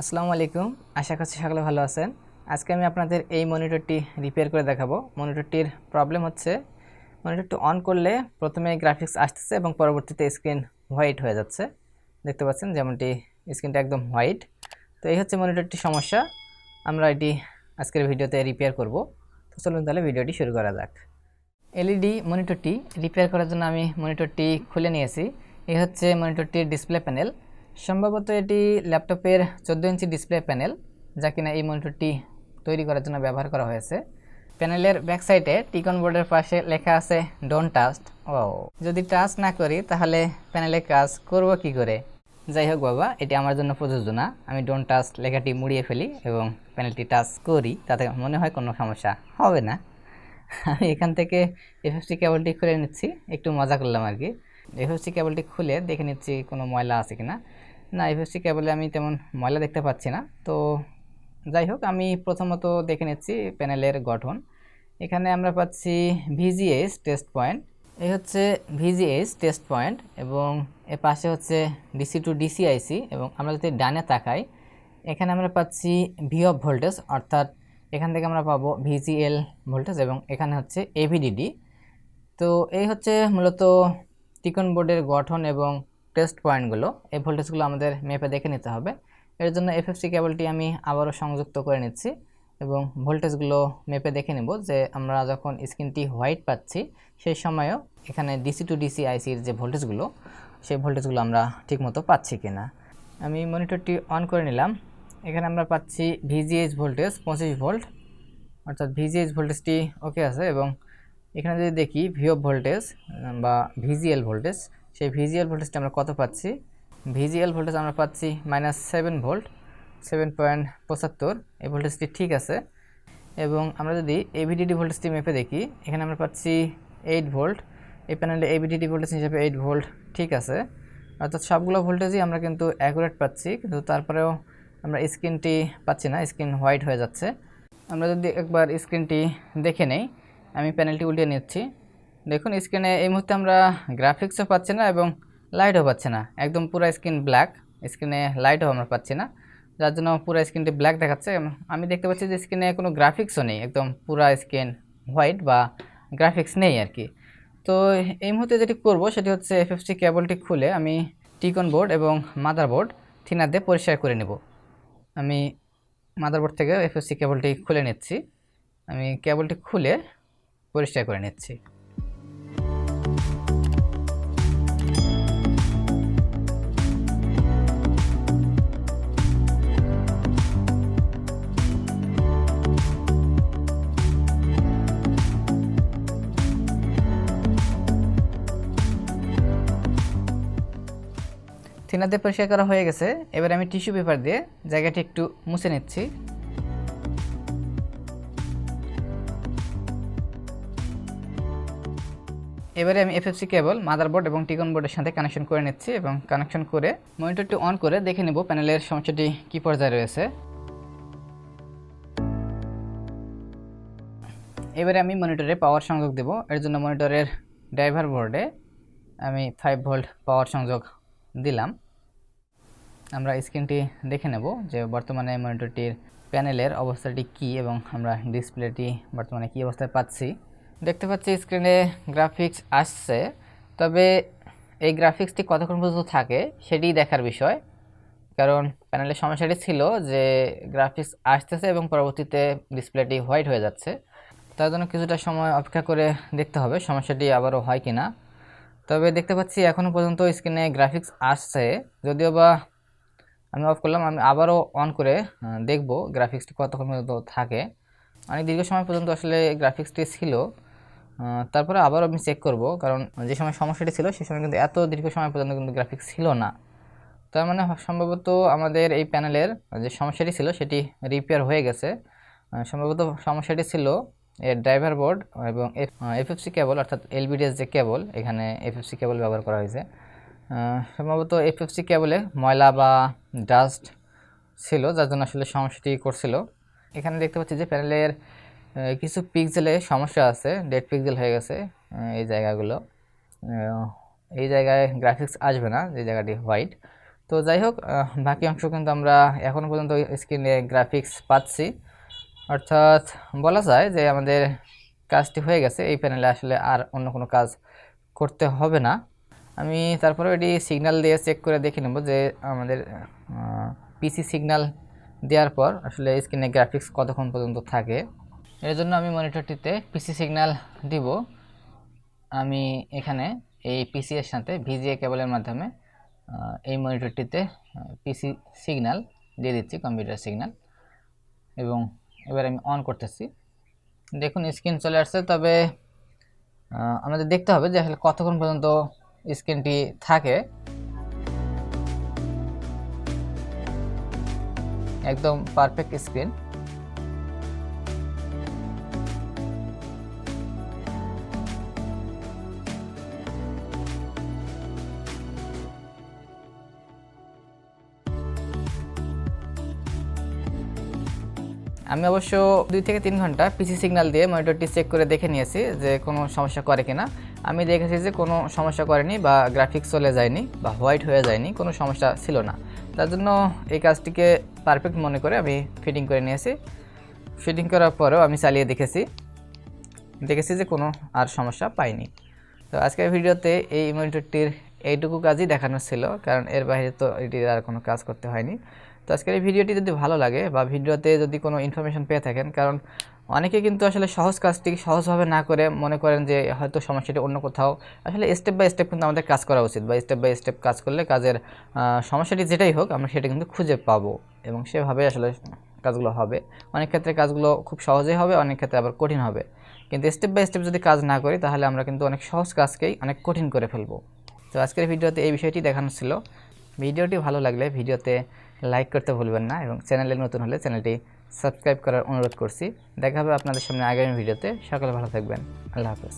আসসালামু আলাইকুম। আশা করছি সকলে ভালো আছেন। আজকে আমি আপনাদের এই মনিটরটি রিপেয়ার করে দেখাবো। মনিটরটির প্রবলেম হচ্ছে, মনিটরটি অন করলে প্রথমে গ্রাফিক্স আসতেছে এবং পরবর্তীতে স্ক্রিন হোয়াইট হয়ে যাচ্ছে। দেখতে পাচ্ছেন যেমনটি স্ক্রিনটা একদম হোয়াইট তো এই হচ্ছে মনিটরটির সমস্যা। আমরা এটি আজকের ভিডিওতে রিপেয়ার করব। তো চলুন তাহলে ভিডিওটি শুরু করা যাক। এলইডি মনিটরটি রিপেয়ার করার জন্য আমি মনিটরটি খুলে নিয়েছি। এই হচ্ছে মনিটরটির ডিসপ্লে প্যানেল সম্ভবত এটি ল্যাপটপের চোদ্দ ইঞ্চি ডিসপ্লে প্যানেল যা কিনা এই মনিটরটি তৈরি করার জন্য ব্যবহার করা হয়েছে। প্যানেলের ব্যাক সাইডে টিকন বোর্ডের পাশে লেখা আছে ডোন্ট টাস্ট ও যদি টাচ না করি, তাহলে প্যানেলে কাজ করব কি করে? যাই হোক বাবা, এটি আমার জন্য প্রযোজ্য না। আমি ডোন্ট টাচ লেখাটি মুড়িয়ে ফেলি এবং প্যানেলটি টাচ করি, তাতে মনে হয় কোনো সমস্যা হবে না। আমি এখান থেকে এফএফসি কেবলটি খুলে নিচ্ছি, একটু মজা করলাম আর কি। এফএফসি কেবলটি খুলে দেখে নিচ্ছি কোনো ময়লা আছে কিনা। না এফএফসি কেবলে আমি তেমন ময়লা দেখতে পাচ্ছি না। তো যাই হোক, আমি প্রথমত দেখে নিচ্ছি প্যানেলের গঠন। এখানে আমরা পাচ্ছি ভিজিএস টেস্ট পয়েন্ট। এই হচ্ছে ভিজিএস টেস্ট পয়েন্ট এবং এর পাশে হচ্ছে ডিসি টু ডিসিআইসি এবং আমরা যদি ডানে তাকাই, এখানে আমরা পাচ্ছি ভি অফ ভোল্টেজ, অর্থাৎ এখান থেকে আমরা পাবো ভিজিএল ভোল্টেজ এবং এখানে হচ্ছে এভিডিডি। তো এই হচ্ছে মূলত টিকন বোর্ডের গঠন এবং টেস্ট পয়েন্টগুলো এই ভোল্টেজগুলো আমাদের মেপে দেখে নিতে হবে। এর জন্য এফএফসি কেবলটি আমি আবারও সংযুক্ত করে নিচ্ছি এবং ভোল্টেজগুলো মেপে দেখে নেব যে আমরা যখন স্ক্রিনটি হোয়াইট পাচ্ছি, সেই সময়ও এখানে ডিসি টু ডিসি আইসির যে ভোল্টেজগুলো সেই ভোল্টেজগুলো আমরা ঠিকমতো পাচ্ছি কি না আমি মনিটরটি অন করে নিলাম। এখানে আমরা পাচ্ছি ভিজিএইচ ভোল্টেজ পঁচিশ ভোল্ট অর্থাৎ ভিজিএইচ ভোল্টেজটি ওকে আছে এবং এখানে যদি দেখি ভিও ভোল্টেজ বা ভিজিএল ভোল্টেজ সেই ভিজিএল ভোল্টেজটা আমরা কত পাচ্ছি? ভিজিএল ভোল্টেজ আমরা পাচ্ছি minus seven volt seven point পঁচাত্তর। এই ভোল্টেজটি ঠিক আছে। এবং আমরা যদি এভিডিডি ভোল্টেজটি মেপে দেখি, এখানে আমরা পাচ্ছি এইট ভোল্ট এই প্যানেলে এভিডিডি ভোল্টেজ হিসেবে এইট ভোল্ট ঠিক আছে। অর্থাৎ সবগুলো ভোল্টেজই আমরা কিন্তু অ্যাকুরেট পাচ্ছি, কিন্তু তারপরেও আমরা স্ক্রিনটি পাচ্ছি না স্ক্রিন হোয়াইট হয়ে যাচ্ছে। আমরা যদি একবার স্ক্রিনটি দেখে নেই, আমি প্যানেলটি উল্টিয়ে নিচ্ছি। দেখুন স্ক্রিনে এই মুহূর্তে আমরা গ্রাফিক্সও পাচ্ছি না এবং লাইটও পাচ্ছি না। একদম পুরো স্ক্রিন ব্ল্যাক স্ক্রিনে লাইটও আমরা পাচ্ছি না। যার জন্য পুরো স্ক্রিনটি ব্ল্যাক দেখাচ্ছে। আমি দেখতে পাচ্ছি যে স্ক্রিনে কোনো গ্রাফিক্সও নেই। একদম পুরো স্ক্রিন হোয়াইট বা গ্রাফিক্স নেই আর কি। তো এই মুহূর্তে যেটি করব, সেটি হচ্ছে এফএফসি কেবলটি খুলে আমি টিকন বোর্ড এবং মাদার বোর্ড থিনার দিয়ে পরিষ্কার করে নেব। আমি মাদারবোর্ড থেকে এফএসসি কেবলটি খুলে নিচ্ছি। আমি কেবলটি খুলে পরিষ্কার করে নিচ্ছি। থিনাতে পরিষ্কার করা হয়ে গেছে। এবার আমি টিস্যু পেপার দিয়ে জায়গাটি একটু মুছে নিচ্ছি। এবারে আমি এফএফসি কেবল, মাদারবোর্ড এবং টিকন বোর্ডের সাথে কানেকশন করে নিচ্ছি এবং কানেকশন করে মনিটরটি অন করে দেখে নেব প্যানেলের সমস্যাটি কী পর্যায়ে রয়েছে। এবারে আমি মনিটরে পাওয়ার সংযোগ দেব। এর জন্য মনিটরের ড্রাইভার বোর্ডে আমি ফাইভ ভোল্ট পাওয়ার সংযোগ দিলাম। আমরা স্ক্রিনটি দেখে নেব যে বর্তমানে মনিটরটির প্যানেলের অবস্থাটি কি এবং আমরা ডিসপ্লেটি বর্তমানে কি অবস্থায় পাচ্ছি। দেখতে পাচ্ছি স্ক্রিনে গ্রাফিক্স আসছে, তবে এই গ্রাফিক্সটি কতক্ষণ পর্যন্ত থাকে সেটি দেখার বিষয়। কারণ প্যানেলের সমস্যাটি ছিল যে গ্রাফিক্স আসতেছে এবং পরবর্তীতে ডিসপ্লেটি হোয়াইট হয়ে যাচ্ছে। তার জন্য কিছুটা সময় অপেক্ষা করে দেখতে হবে সমস্যাটি আবারও হয় কি না তবে দেখতে পাচ্ছি এখনও পর্যন্ত স্ক্রিনে গ্রাফিক্স আসছে। যদিও বা আমি অফ করলাম, আমি আবারও অন করে দেখব গ্রাফিক্সটি কতক্ষণ পর্যন্ত থাকে। অনেক দীর্ঘ সময় পর্যন্ত আসলে গ্রাফিক্সটি ছিল। তারপরে আবারও আমি চেক করব, কারণ যে সময় সমস্যাটি ছিল, সে সময় কিন্তু এত দীর্ঘ সময় পর্যন্ত কিন্তু গ্রাফিক্স ছিল না। তার মানে সম্ভবত আমাদের এই প্যানেলের যে সমস্যাটি ছিল, সেটি রিপেয়ার হয়ে গেছে। সম্ভবত সমস্যাটি ছিল এর ড্রাইভার বোর্ড এবং এফ এফএফসি কেবল অর্থাৎ এলবিডিএস যে কেবল এখানে এফএফসি কেবল ব্যবহার করা হয়েছে। সম্ভবত এফএফসি কেবলে ময়লা বা ডাস্ট ছিল, যার জন্য আসলে সমস্যাটি করছিল। এখানে দেখতে পাচ্ছি যে প্যানেলের কিছু পিক্সেলে সমস্যা আছে ডেড পিক্সেল হয়ে গেছে এই জায়গাগুলো। এই জায়গায় গ্রাফিক্স আসবে না, যে জায়গাটি হোয়াইট তো যাই হোক বাকি অংশ কিন্তু আমরা এখনও পর্যন্ত স্ক্রিনে গ্রাফিক্স পাচ্ছি। অর্থাৎ বলা যায় যে আমাদের কাজটি হয়ে গেছে, এই প্যানেলে আসলে আর অন্য কোনো কাজ করতে হবে না। আমি তারপরে এটি সিগন্যাল দিয়ে চেক করে দেখে নেব যে আমাদের পিসি সিগন্যাল দেওয়ার পর আসলে স্ক্রিনে গ্রাফিক্স কতক্ষণ পর্যন্ত থাকে। এর জন্য আমি মনিটরটিতে পিসি সিগন্যাল দিব। আমি এখানে এই পিসি এর সাথে ভিজিএ কেবলের মাধ্যমে এই মনিটরটিতে পিসি সিগন্যাল দিয়ে দিচ্ছি কম্পিউটার সিগন্যাল এবং এবার আমি অন করতেছি। দেখুন স্ক্রিন চলে আসছে, তবে আমাদের দেখতে হবে যে আসলে কতক্ষণ পর্যন্ত স্ক্রিনটি থাকে। একদম পারফেক্ট স্ক্রিন আমি অবশ্য দুই থেকে তিন ঘণ্টা পিসি সিগন্যাল দিয়ে মনিটরটি চেক করে দেখে নিয়েছি যে কোনো সমস্যা করে কিনা। আমি দেখেছি যে কোনো সমস্যা করেনি বা গ্রাফিক্স চলে যায়নি বা হোয়াইট হয়ে যায়নি, কোনো সমস্যা ছিল না। তার জন্য এই কাজটিকে পারফেক্ট মনে করে আমি ফিটিং করে নিয়েছি। ফিটিং করার পরেও আমি চালিয়ে দেখেছি। দেখেছি যে কোনো আর সমস্যা পাইনি। তো আজকের ভিডিওতে এই মনিটরটির এইটুকু কাজই দেখানো ছিল, কারণ এর বাইরে তো এটির আর কোনো কাজ করতে হয়নি। তো আজকের এই ভিডিওটি যদি ভালো লাগে বা ভিডিওতে যদি কোনো ইনফরমেশন পেয়ে থাকেন, কারণ অনেকে কিন্তু আসলে সহজ কাজটি সহজভাবে না করে মনে করেন যে হয়তো সমস্যাটি অন্য কোথাও। আসলে স্টেপ বাই স্টেপ কিন্তু আমাদের কাজ করা উচিত বা স্টেপ বাই স্টেপ কাজ করলে কাজের সমস্যাটি যেটাই হোক আমরা সেটা কিন্তু খুঁজে পাবো এবং সেভাবে আসলে কাজগুলো হবে। অনেক ক্ষেত্রে কাজগুলো খুব সহজেই হবে, অনেক ক্ষেত্রে আবার কঠিন হবে। কিন্তু স্টেপ বাই স্টেপ যদি কাজ না করি, তাহলে আমরা কিন্তু অনেক সহজ কাজকেই অনেক কঠিন করে ফেলব। তো আজকের ভিডিওতে এই বিষয়টি দেখানো ছিল। ভিডিওটি ভালো লাগলে ভিডিওতে লাইক করতে ভুলবেন না এবং চ্যানেলে নতুন হলে চ্যানেলটি সাবস্ক্রাইব করার অনুরোধ করছি। দেখা হবে আপনাদের সামনে আগামী ভিডিওতে সকলে ভালো থাকবেন। আল্লাহ হাফেজ।